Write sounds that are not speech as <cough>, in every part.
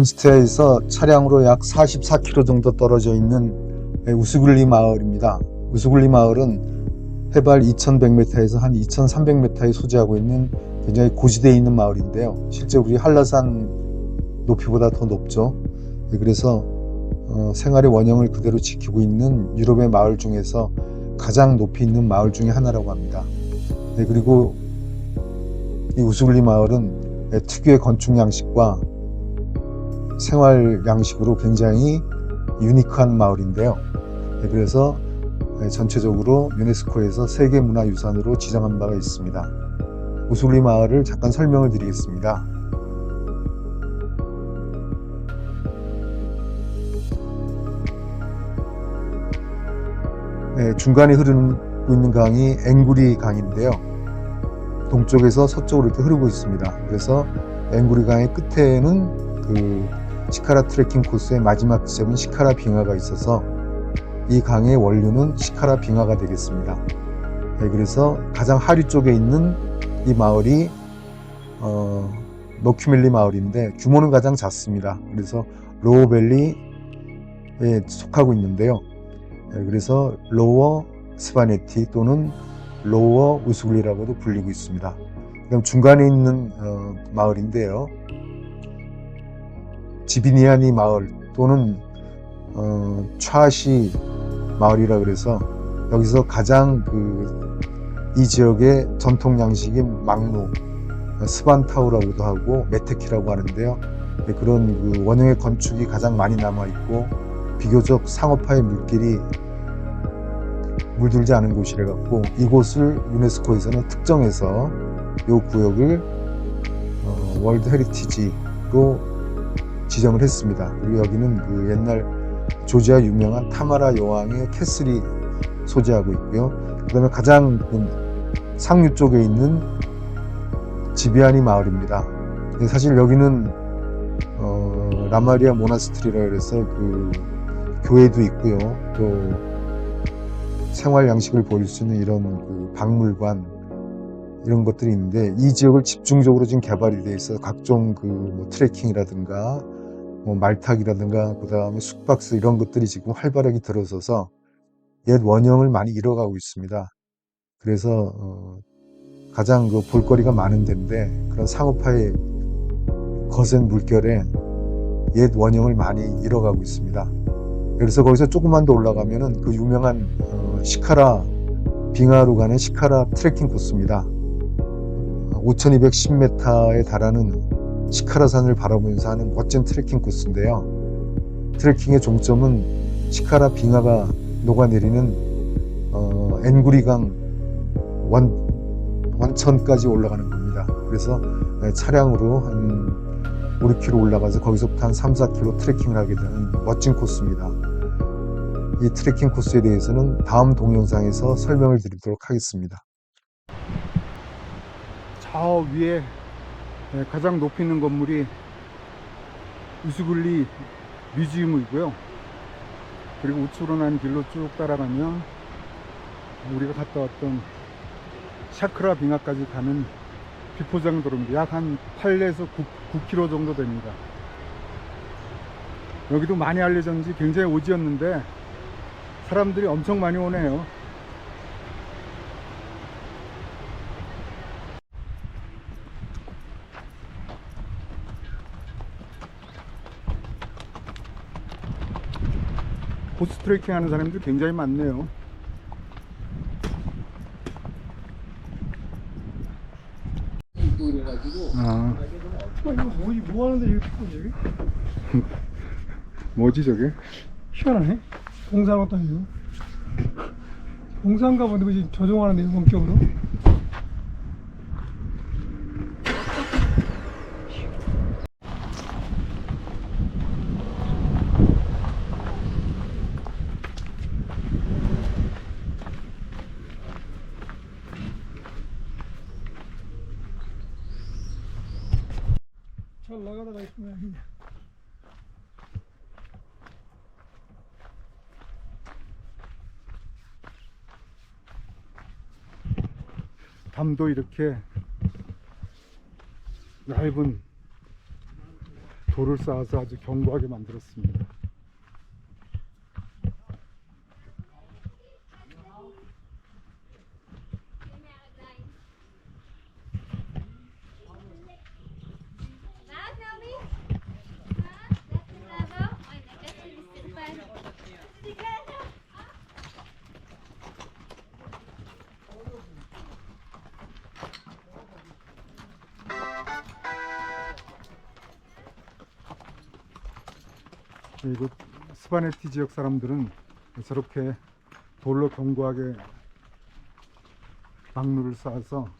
인스타에서 차량으로 약 44km 정도 떨어져 있는 우스굴리 마을입니다. 우스굴리 마을은 해발 2100m에서 한 2300m에 소재하고 있는 굉장히 고지대에 있는 마을인데요. 실제 우리 한라산 높이보다 더 높죠. 네, 그래서 어, 생활의 원형을 그대로 지키고 있는 유럽의 마을 중에서 가장 높이 있는 마을 중에 하나라고 합니다. 네, 그리고 이 우스굴리 마을은 네, 특유의 건축 양식과 생활 양식으로 굉장히 유니크한 마을인데요. 네, 그래서 네, 전체적으로 유네스코에서 세계문화유산으로 지정한 바가 있습니다. 우스굴리 마을을 잠깐 설명을 드리겠습니다. 네, 중간에 흐르고 있는 강이 앵구리 강인데요. 동쪽에서 서쪽으로 이렇게 흐르고 있습니다. 그래서 앵구리 강의 끝에는 그 시카라 트레킹 코스의 마지막 지점인 시카라 빙하가 있어서 이 강의 원류는 시카라 빙하가 되겠습니다. 네, 그래서 가장 하류 쪽에 있는 이 마을이 어, 노큐밀리 마을인데 규모는 가장 작습니다. 그래서 로우밸리에 속하고 있는데요. 네, 그래서 로워 스파네티 또는 로워 우스굴리라고도 불리고 있습니다. 그다음 중간에 있는 어, 마을인데요. 지비니아니 마을 또는 어, 차시 마을이라 그래서 여기서 가장 그 이 지역의 전통 양식인 막루, 스반타우라고도 하고 메테키라고 하는데요. 네, 그런 그 원형의 건축이 가장 많이 남아 있고 비교적 상업화의 물길이 물들지 않은 곳이라 갖고 이곳을 유네스코에서는 특정해서 이 구역을 어, 월드 헤리티지로 지정을 했습니다. 그리고 여기는 그 옛날 조지아 유명한 타마라 여왕의 캐슬이 소재하고 있고요. 그 다음에 가장 그 상류 쪽에 있는 지비아니 마을입니다. 사실 여기는 어, 라마리아 모나스트리라 그래서 그 교회도 있고요. 또 생활 양식을 보일 수 있는 이런 그 박물관 이런 것들이 있는데 이 지역을 집중적으로 지금 개발이 돼 있어 각종 그 뭐 트레킹이라든가 뭐 말타기라든가 그 다음에 숙박스 이런 것들이 지금 활발하게 들어서서 옛 원형을 많이 잃어가고 있습니다. 그래서 어, 가장 그 볼거리가 많은 데인데 그런 상업화의 거센 물결에 옛 원형을 많이 잃어가고 있습니다. 그래서 거기서 조금만 더 올라가면은 그 유명한 어, 시카라 빙하로 가는 시카라 트레킹 코스입니다. 5210m에 달하는 시카라산을 바라보면서 하는 멋진 트레킹 코스인데요. 트레킹의 종점은 시카라 빙하가 녹아내리는 어, 앵구리강 원, 원천까지 올라가는 겁니다. 그래서 네, 차량으로 한 5, 6km 올라가서 거기서부터 한 3, 4km 트레킹을 하게 되는 멋진 코스입니다. 이 트레킹 코스에 대해서는 다음 동영상에서 설명을 드리도록 하겠습니다. 저 위에 네, 가장 높이 있는 건물이 우스굴리 뮤지엄이고요. 그리고 우측으로 난 길로 쭉 따라가면 우리가 갔다 왔던 샤크라 빙하까지 가는 비포장 도로입니다. 약 한 8에서 9, 9km 정도 됩니다. 여기도 많이 알려졌는지 굉장히 오지였는데 사람들이 엄청 많이 오네요. 보스 트레킹 하는 사람들이 굉장히 많네요. 아, 어, 이거 뭐지? 뭐 하는데 이렇게 여기? <laughs> 뭐지 저게? 희한하네. 공사하는 것도 아니고. 공사인가 본데 그지 조종하는데 원격으로. 잘 나가다가 있으면 담도 이렇게 얇은 돌을 쌓아서 아주 견고하게 만들었습니다. 스파네티 지역 사람들은 저렇게 돌로 견고하게 막루를 쌓아서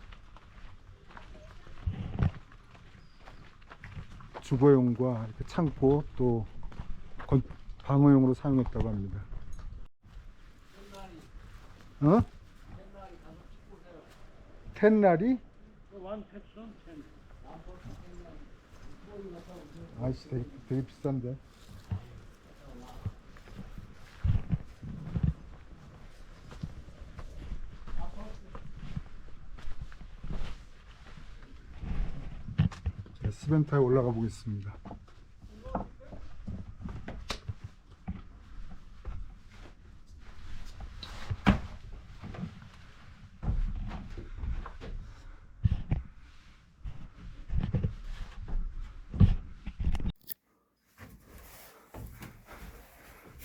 주거용과 이렇게 창고 또 건- 방어용으로 사용했다고 합니다. 어? 텐나리? 아씨 되게, 되게 비싼데. 스벤타에 올라가 보겠습니다.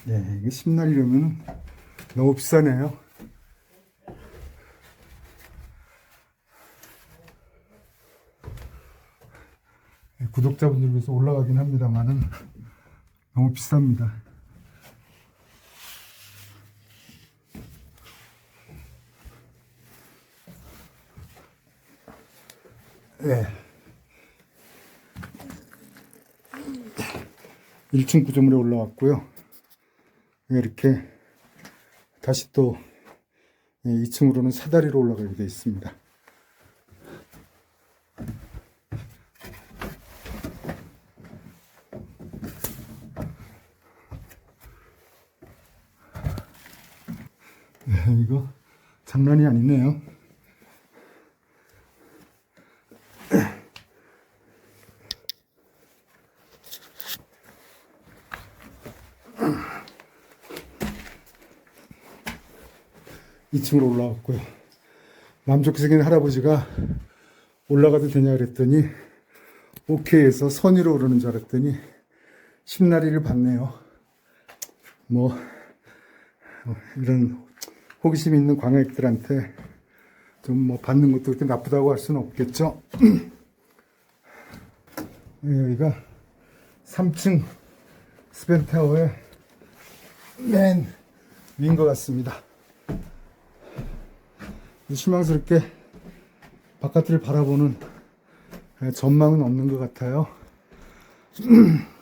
네, 이게 10날이려면 너무 비싸네요. 구독자분들 위해서 올라가긴 합니다만은 너무 비쌉니다. 네. 1층 구조물에 올라왔고요. 이렇게 다시 또 2층으로는 사다리로 올라가게 되어 있습니다. 네, 이거 장난이 아니네요. 이층으로 올라왔고요. 남쪽 생긴 할아버지가 올라가도 되냐 그랬더니 오케이 해서 선 위로 오르는 줄 알았더니 심나리를 받네요. 뭐 어, 이런 호기심 있는 광역들한테 좀 뭐 받는 것도 그렇게 나쁘다고 할 수는 없겠죠. <clears throat> 네, 여기가 3층 스펜타워의 맨 위인 것 같습니다. 실망스럽게 바깥을 바라보는 전망은 없는 것 같아요. <clears throat>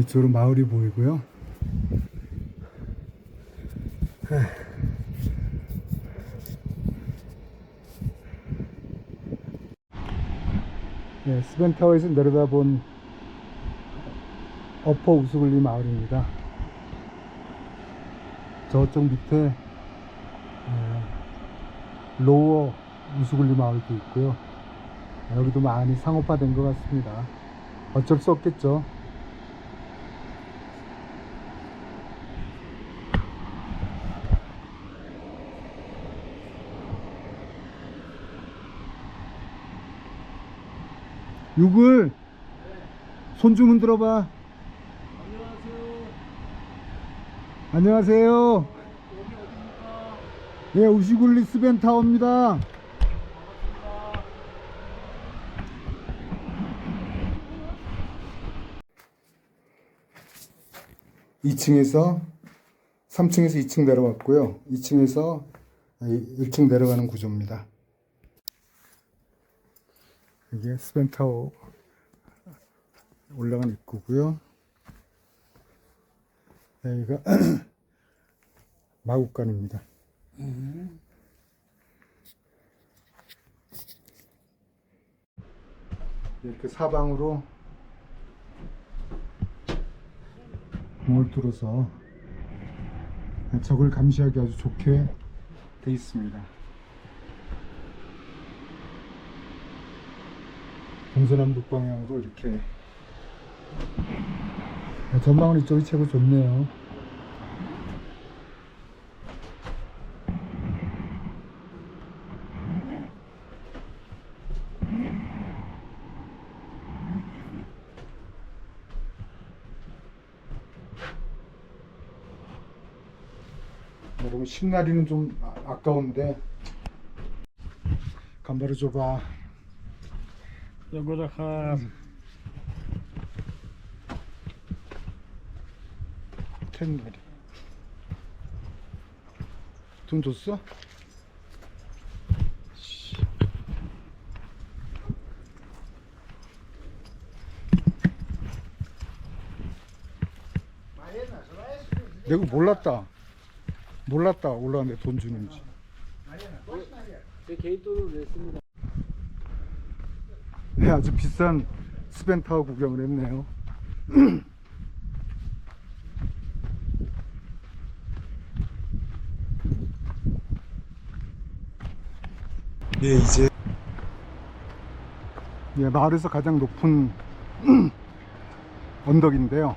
이쪽으로 마을이 보이고요. 네, 스벤타워에서 내려다본 어퍼 우스글리 마을입니다. 저쪽 밑에 어, 로어 우스글리 마을도 있고요. 여기도 많이 상업화된 것 같습니다. 어쩔 수 없겠죠. 육을 손 좀 흔들어 봐. 안녕하세요. 예, 우시굴리 스벤타워입니다. 이층에서 3층에서 2층 내려왔고요. 2층에서 1층 내려가는 구조입니다. 이게 스벤타워 올라간 입구고요. 여기가 <clears throat> 마국간입니다. 이렇게 사방으로 문을 뚫어서 적을 감시하기 아주 좋게 돼 있습니다. 동서남북 방향으로 이렇게 전망은 이쪽이 최고 좋네요. 여러분 신나리는 좀 아- 아까운데 간바를 줘봐. 여보다가 텐마리 돈 줬어? 씨. 내가 몰랐다 몰랐다 올라왔는데 돈 주는지 제 개인 돈으로 냈습니다. 네, 아주 비싼 스벤타워 구경을 했네요 <clears throat> 예, 이제 예, 마을에서 가장 높은 <clears throat> 언덕인데요.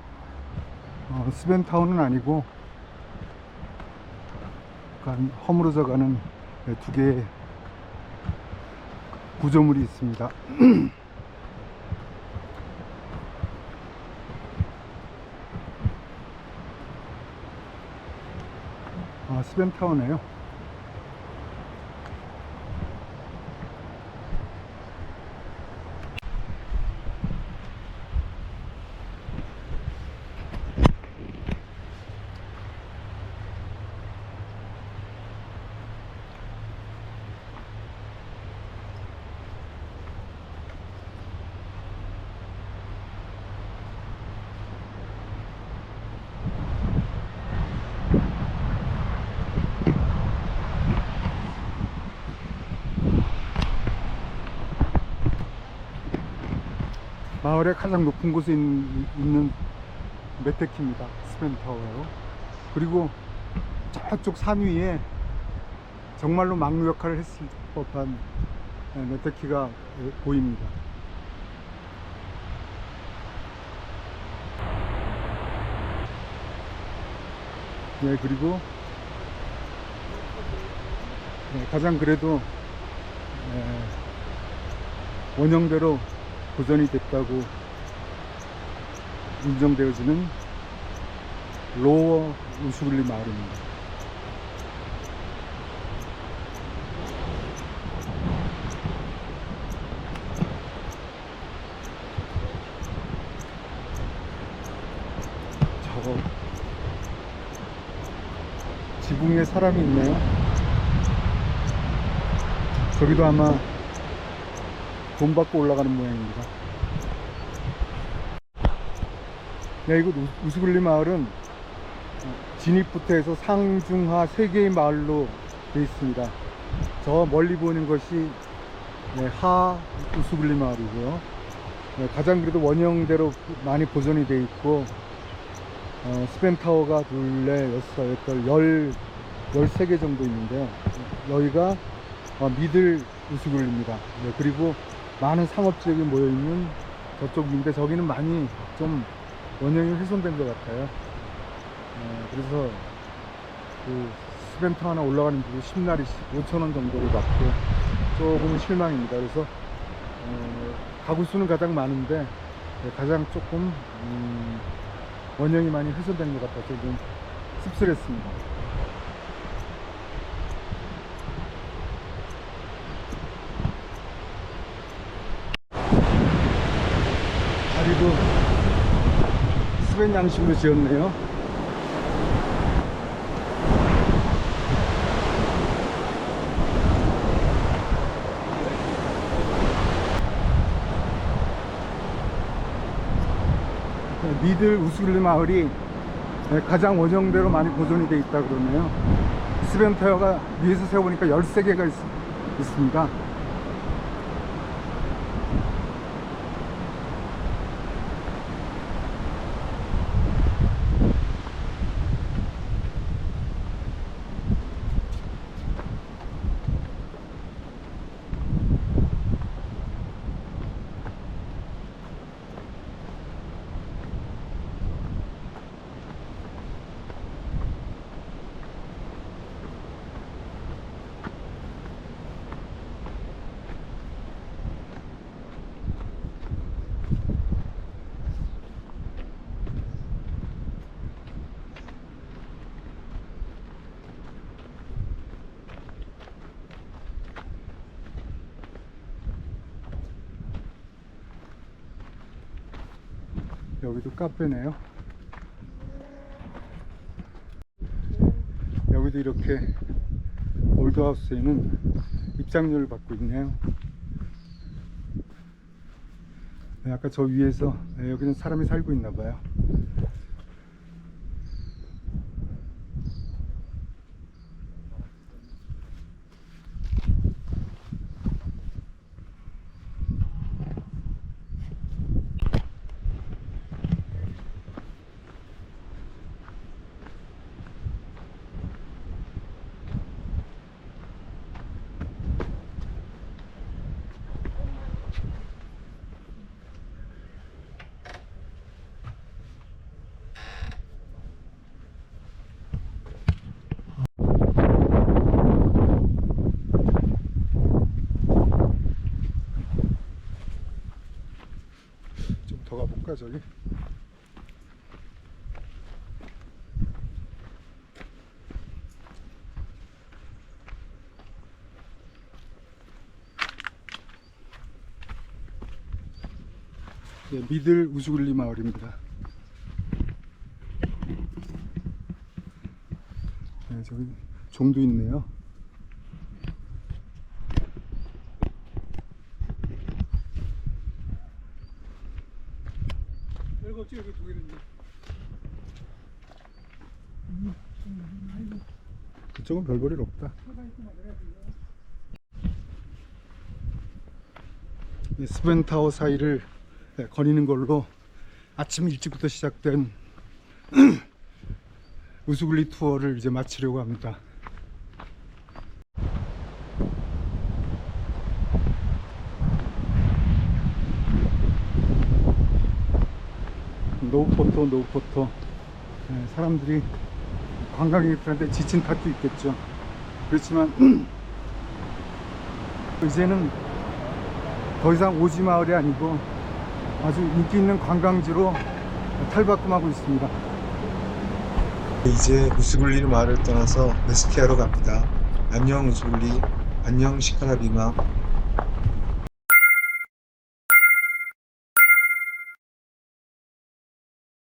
어, 스벤타운은 아니고 약간 허물어져 가는 네, 두 개의 구조물이 있습니다. <clears throat> 스벤타운이에요. 마을의 가장 높은 곳에 있- 있는 메테키입니다. 스펜타워요. 그리고 저쪽 산 위에 정말로 막루 역할을 했을 법한 예, 메테키가 예, 보입니다. 네, 그리고 네, 가장 그래도 예, 원형대로 보존이 됐다고 인정되어지는 로어 우스블리 마을입니다. 저거 지붕에 사람이 있네요. 저기도 아마 돈 받고 올라가는 모양입니다. 네, 이곳 우- 우스글리 마을은 어, 진입부터 해서 상중하 세 개의 마을로 되어 있습니다. 저 멀리 보이는 것이 네, 하 우스글리 마을이고요. 네, 가장 그래도 원형대로 많이 보존이 되어 있고 어, 스펜타워가 둘, 넷, 여섯, 여덟, 열, 열세 개 정도 있는데요. 여기가 어, 미들 우스글입니다. 네, 그리고 많은 상업 지역이 모여 있는 저쪽인데 저기는 많이 좀 원형이 훼손된 것 같아요. 어, 그래서 그 스벤터 하나 올라가는 길이 10나리씩 5천원 정도를 받고 조금 실망입니다. 그래서 어, 가구 수는 가장 많은데 네, 가장 조금 음, 원형이 많이 훼손된 것 같아서 좀 씁쓸했습니다. 다리도 스벤 양식으로 지었네요. 미들 우스글리 마을이 가장 원형대로 많이 보존이 되어 있다 그러네요. 스벤 타워가 위에서 세워보니까 13개가 있, 있습니다. 여기도 카페네요. 여기도 이렇게 올드하우스에는 입장료를 받고 있네요. 네, 아까 저 위에서 네, 여기는 사람이 살고 있나 봐요. 좀 더 가볼까 저기? 네, 미들 우수글리 마을입니다. 네, 저기 종도 있네요. 없지 여기 독일은 그쪽은 별 볼일 없다. 네, 스벤타워 사이를 네, 거니는 걸로 아침 일찍부터 시작된 <clears throat> 우수글리 투어를 이제 마치려고 합니다. 노포토 노포토 네, 사람들이 관광객들한테 지친 탓도 있겠죠 그렇지만 <clears throat> 이제는 더 이상 오지 마을이 아니고 아주 인기 있는 관광지로 탈바꿈하고 있습니다 이제 우스글리 마을을 떠나서 메스키아로 갑니다. 안녕 우스글리, 안녕 시카라비마.